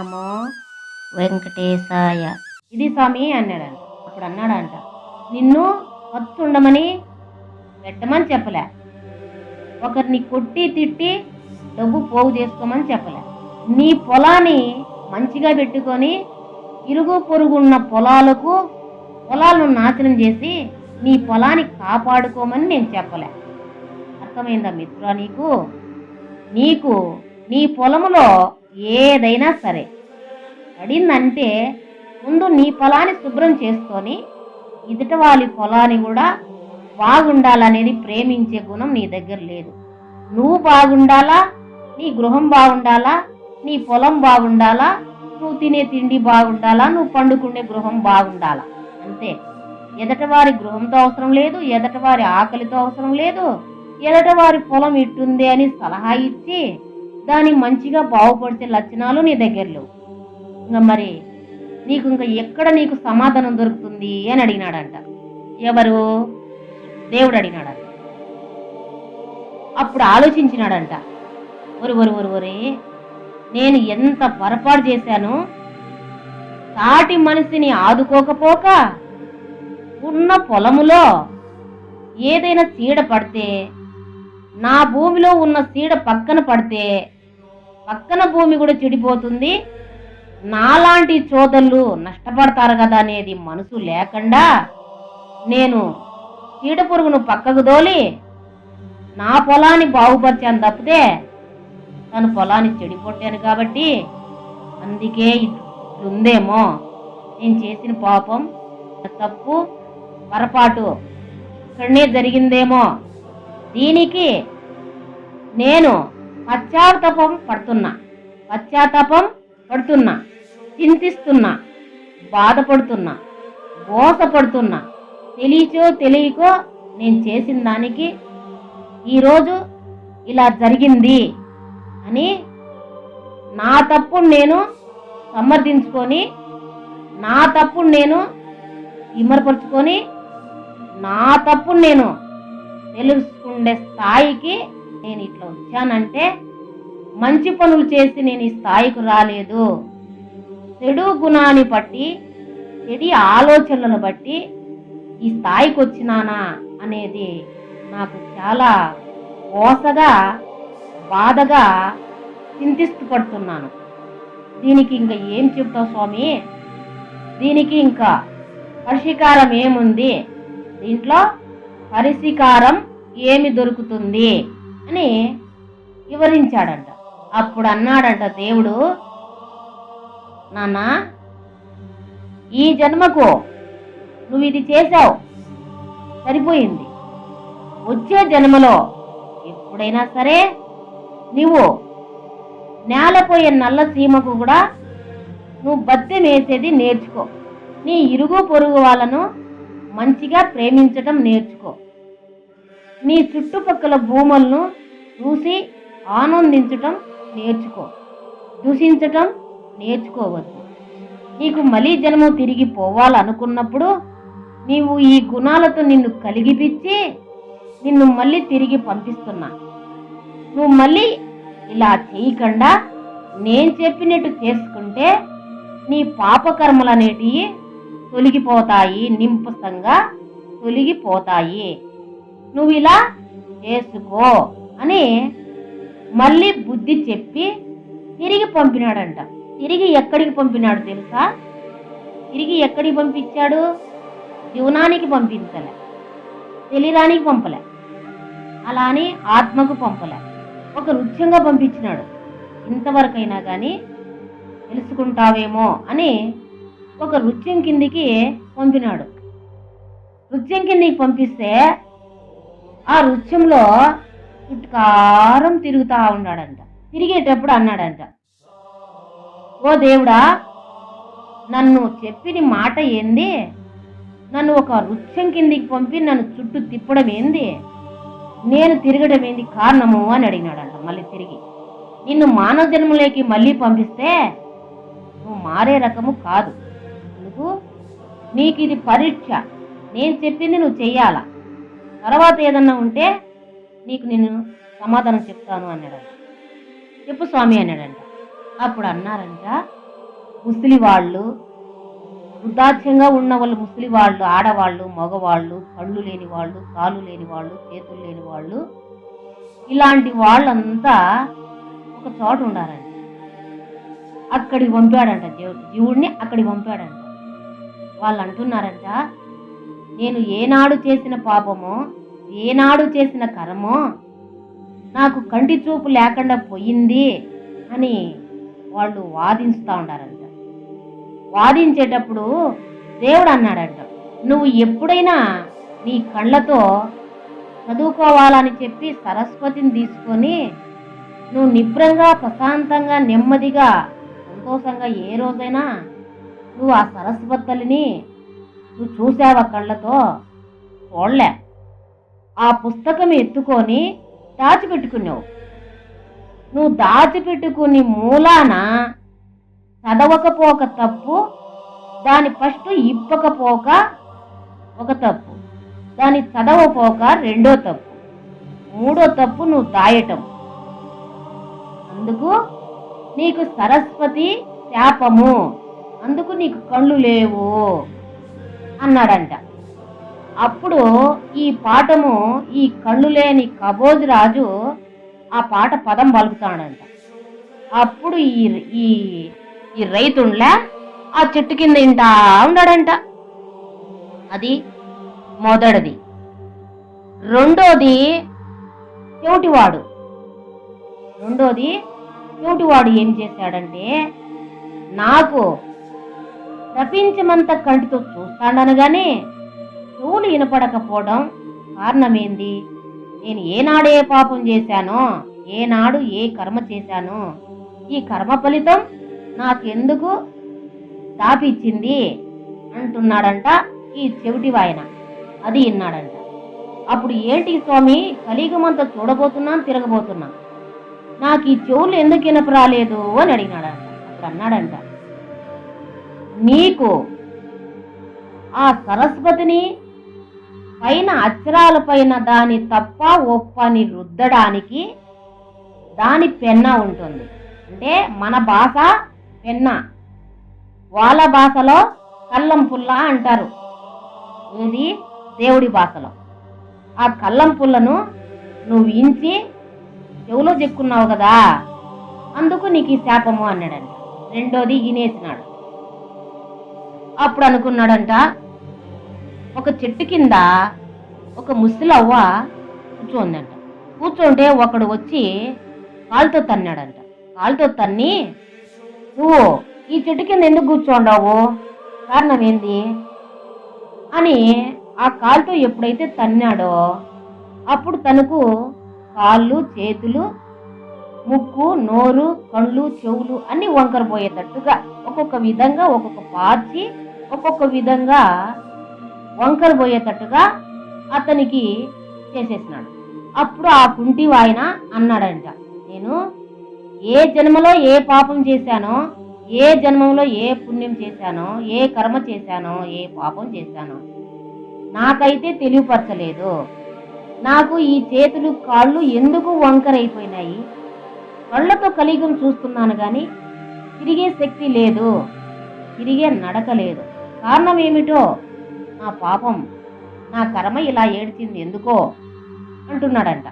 నమో వెంకటేశాయ. ఇది స్వామి అన్నాడంట అప్పుడు అన్నాడంట నిన్ను ఉండమని పెట్టమని చెప్పలే. ఒకరిని కొట్టి తిట్టి డబ్బు పోగు చేసుకోమని చెప్పలే. నీ పొలాన్ని మంచిగా పెట్టుకొని ఇరుగు పొరుగు ఉన్న పొలాలకు పొలాలను నాశనం చేసి నీ పొలాన్ని కాపాడుకోమని నేను చెప్పలే. అర్థమైందా మిత్రుడా నీకు? నీకు నీ పొలములో ఏదైనా సరే. పడిందంటే ముందు నీ పొలాన్ని శుభ్రం చేసుకొని ఎదుట వాళ్ళ పొలాన్ని కూడా బాగుండాలనేది ప్రేమించే గుణం నీ దగ్గర లేదు. నువ్వు బాగుండాలా? నీ గృహం బాగుండాలా? నీ పొలం బాగుండాలా? నువ్వు తినే తిండి బాగుండాలా? నువ్వు పండుకునే గృహం బాగుండాలా? అంతే. ఎదటవారి గృహంతో అవసరం లేదు ఎదటవారి ఆకలితో అవసరం లేదు ఎదటవారి పొలం ఇట్టుంది అని సలహా ఇచ్చి దాన్ని మంచిగా బాగుపడిచే లక్షణాలు నీ దగ్గర లేవు ఇంకా మరి నీకు ఇంకా ఎక్కడ నీకు సమాధానం దొరుకుతుంది అని అడిగినాడంట. ఎవరు? దేవుడు అడిగినాడంట అప్పుడు ఆలోచించినాడంట. ఒరు ఒరు ఒరు ఒరే నేను ఎంత పొరపాటు చేశాను సాటి మనిషిని ఆదుకోకపోక ఉన్న పొలములో ఏదైనా చీడ పడితే నా భూమిలో ఉన్న సీడ పక్కన పడితే పక్కన భూమి కూడా చెడిపోతుంది. నాలాంటి చోదళ్ళు నష్టపడతారు కదా అనేది మనసు లేకుండా నేను చీడ పురుగును పక్కకు దోలి నా పొలాన్ని బాగుపరిచాను తప్పితే తన పొలాన్ని చెడిపోట్టాను కాబట్టి అందుకే ఇట్లుందేమో. నేను చేసిన పాపం తప్పు పొరపాటు ఇక్కడనే జరిగిందేమో. దీనికి నేను పశ్చాత్తాపం పడుతున్నా. పశ్చాత్తాపం పడుతున్నా. చింతిస్తున్నా. బాధపడుతున్నా. మోసపడుతున్నా. తెలియచో తెలియకో నేను చేసిన దానికి ఈరోజు ఇలా జరిగింది అని నా తప్పును నేను సమర్థించుకొని నా తప్పును నేను ఇమరపరుచుకొని నా తప్పును నేను తెలుసు ఉండే స్థాయికి నేను ఇట్లా వచ్చానంటే మంచి పనులు చేసి నేను ఈ స్థాయికి రాలేదు. చెడు గుణాన్ని బట్టి చెడి ఆలోచనలను బట్టి ఈ స్థాయికి వచ్చినానా అనేది నాకు చాలా ఓసగా బాధగా చింతిస్తుపడుతున్నాను దీనికి ఇంకా ఏం చెప్తావు స్వామి? దీనికి ఇంకా పరిష్కారం ఏముంది? దీంట్లో పరిష్కారం ఏమి దొరుకుతుంది అని వివరించాడంట. అప్పుడు అన్నాడంట దేవుడు నాన్న ఈ జన్మకు నువ్వు ఇది చేశావు. సరిపోయింది. వచ్చే జన్మలో ఎప్పుడైనా సరే నువ్వు నేలపోయే నల్ల సీమకు కూడా నువ్వు బత్తెం వేసేది నేర్చుకో. నీ ఇరుగు పొరుగు వాళ్ళను మంచిగా ప్రేమించటం నేర్చుకో. నీ చుట్టుపక్కల భూములను చూసి ఆనందించటం నేర్చుకో. దూషించటం నేర్చుకోవద్దు. నీకు మళ్ళీ జన్మ తిరిగి పోవాలనుకున్నప్పుడు నీవు ఈ గుణాలతో నిన్ను కలిగిపిచ్చి నిన్ను మళ్ళీ తిరిగి పంపిస్తున్నా. నువ్వు మళ్ళీ ఇలా చేయకుండా నేను చెప్పినట్టు చేసుకుంటే నీ పాపకర్మలు అనేటివి తొలగిపోతాయి నింపుతంగా తొలగిపోతాయి. నువ్వు ఇలా చేసుకో అని మళ్ళీ బుద్ధి చెప్పి తిరిగి పంపినాడంట. తిరిగి ఎక్కడికి పంపినాడు తెలుసా? తిరిగి ఎక్కడికి పంపించాడు? జీవనానికి పంపించలే. శరీరానికి పంపలే. అలా అని ఆత్మకు పంపలే. ఒక నృత్యంగా పంపించినాడు. ఇంతవరకైనా కానీ తెలుసుకుంటావేమో అని ఒక నృత్యం కిందికి పంపినాడు. నృత్యం కిందికి పంపిస్తే ఆ నృత్యంలో కారం తిరుగుతా ఉన్నాడంట. తిరిగేటప్పుడు అన్నాడంట ఓ దేవుడా నన్ను చెప్పిన మాట ఏంది? నన్ను ఒక వృక్షం కిందికి పంపి నన్ను చుట్టూ తిప్పడం ఏంది? నేను తిరగడం ఏంది కారణము? అని అడిగినాడంట మళ్ళీ తిరిగి. నిన్ను మానవ జన్మలోకి మళ్ళీ పంపిస్తే నువ్వు మారే రకము కాదు. ఎందుకు? నీకు ఇది పరీక్ష. నేను చెప్పింది నువ్వు చెయ్యాలా? తర్వాత ఏదన్నా ఉంటే నీకు నేను సమాధానం చెప్తాను అన్నాడంట. చెప్పు స్వామి అన్నాడంట. అప్పుడు అన్నారంట ముసలి వాళ్ళు వృద్ధాధ్యంగా ఉన్న వాళ్ళు ముసలి వాళ్ళు ఆడవాళ్ళు మగవాళ్ళు కళ్ళు లేని వాళ్ళు కాళ్ళు లేని వాళ్ళు చేతులు లేని వాళ్ళు ఇలాంటి వాళ్ళంతా ఒక చోట ఉండారంట అక్కడికి పంపాడంట దేవుడు జీవుడిని అక్కడికి పంపాడంట. వాళ్ళు అంటున్నారంట నేను ఏనాడు చేసిన పాపమో ఏనాడు చేసిన కర్మో నాకు కంటి చూపు లేకుండా పోయింది అని వాళ్ళు వాదిస్తూ ఉండారంట. వాదించేటప్పుడు దేవుడు అన్నాడంట నువ్వు ఎప్పుడైనా నీ కళ్ళతో చదువుకోవాలని చెప్పి సరస్వతిని తీసుకొని నువ్వు నిబ్రంగా ప్రశాంతంగా నెమ్మదిగా సంతోషంగా ఏ రోజైనా నువ్వు ఆ సరస్వతలిని నువ్వు చూసావా కళ్ళతో? చూడలే ఆ పుస్తకం ఎత్తుకొని దాచిపెట్టుకున్నావు. నువ్వు దాచిపెట్టుకుని మూలాన చదవకపోక తప్పు దాని ఫస్ట్ ఇప్పకపోక ఒక తప్పు దాని చదవపోక రెండో తప్పు మూడో తప్పు నువ్వు దాయటం. అందుకు నీకు సరస్వతి శాపము అందుకు నీకు కళ్ళు లేవు. అన్నాడంట. అప్పుడు ఈ పాఠము ఈ కళ్ళు లేని కబోజ్ రాజు ఆ పాట పదం పలుకుతాడంట. అప్పుడు ఈ ఈ ఈ రైతుండ్లా ఆ చెట్టు కింద ఇంటా ఉన్నాడంట అది మొదటిది. రెండోది చెవిటివాడు రెండోది చెవిటివాడు ఏం చేశాడంటే నాకు ప్రపంచమంతా కంటితో చూస్తాడనగానే చెవులు వినపడకపోవడం కారణమేంది? నేను ఏనాడే పాపం చేశానో ఏనాడు ఏ కర్మ చేశానో ఈ కర్మ ఫలితం నాకెందుకు తాపిచ్చింది అంటున్నాడంట ఈ చెవిటి వాయన. అది విన్నాడంట. అప్పుడు ఏంటి స్వామి కలియుగమంతా చూడబోతున్నాను తిరగబోతున్నా. నాకు ఈ చెవులు ఎందుకు వినపరాలేదు అని అడిగినాడంట. అప్పుడు అన్నాడంట. నీకు ఆ సరస్వతిని పైన అక్షరాల పైన దాని తప్ప ఒప్పని రుద్దడానికి దాని పెన్న ఉంటుంది. అంటే మన భాష పెన్న. వాళ్ళ భాషలో కల్లం పుల్ల అంటారు. ఇది దేవుడి భాషలో. ఆ కల్లం పుల్లను నువ్వు ఇంచి చెవులో చెక్కున్నావు కదా అందుకు నీకు ఈ శాపము అన్నాడంట. రెండోది ఈనేసినాడు. అప్పుడు అనుకున్నాడంట ఒక చెట్టు కింద ఒక ముసలవ్వ కూర్చోందంట. కూర్చుంటే ఒకడు వచ్చి కాలుతో తన్నాడంట. కాలుతో తన్ని నువ్వు ఈ చెట్టు కింద ఎందుకు కూర్చోండావు? కారణం ఏంది? అని ఆ కాలుతో ఎప్పుడైతే తన్నాడో అప్పుడు తనకు కాళ్ళు చేతులు ముక్కు నోరు కళ్ళు చెవులు అన్నీ వంకరపోయేటట్టుగా ఒక్కొక్క విధంగా ఒక్కొక్క పార్చి ఒక్కొక్క విధంగా వంకర పోయేటట్టుగా అతనికి చేసేసినాడు. అప్పుడు ఆ కుంటి ఆయన అన్నాడంట నేను ఏ జన్మలో ఏ పాపం చేశానో ఏ జన్మంలో ఏ పుణ్యం చేశానో ఏ కర్మ చేశానో ఏ పాపం చేశానో నాకైతే తెలియపరచలేదు. నాకు ఈ చేతులు కాళ్ళు ఎందుకు వంకరైపోయినాయి? కళ్ళతో కలిగం చూస్తున్నాను కానీ తిరిగే శక్తి లేదు తిరిగే నడక లేదు. కారణం ఏమిటో? నా పాపం. నా కర్మ ఇలా ఏడ్చింది ఎందుకో? అంటున్నాడంట.